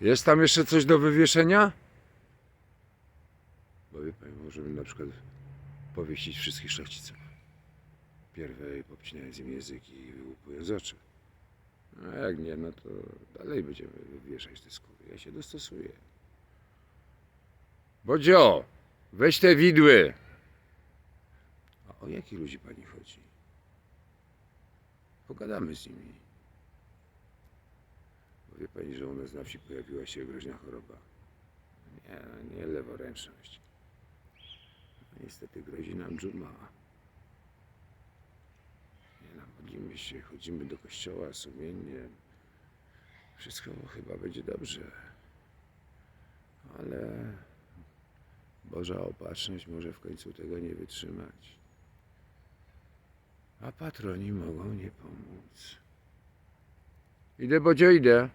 Jest tam jeszcze coś do wywieszenia? Bo wie pani, możemy na przykład powiesić wszystkich szlachciców. Pierwej popcinając im język i wyłupując oczy. No a jak nie, no to dalej będziemy wywieszać te skóry. Ja się dostosuję. Bodzio, weź te widły. A o jakich ludzi pani chodzi? Pogadamy z nimi. Pani, że u nas na wsi pojawiła się groźna choroba. Nie, nie leworęczność. Niestety grozi nam dżuma. Nie no, się, chodzimy do kościoła sumiennie. Wszystko chyba będzie dobrze. Ale Boża opatrzność może w końcu tego nie wytrzymać. A patroni mogą nie pomóc. Idę, Bodzio, idę.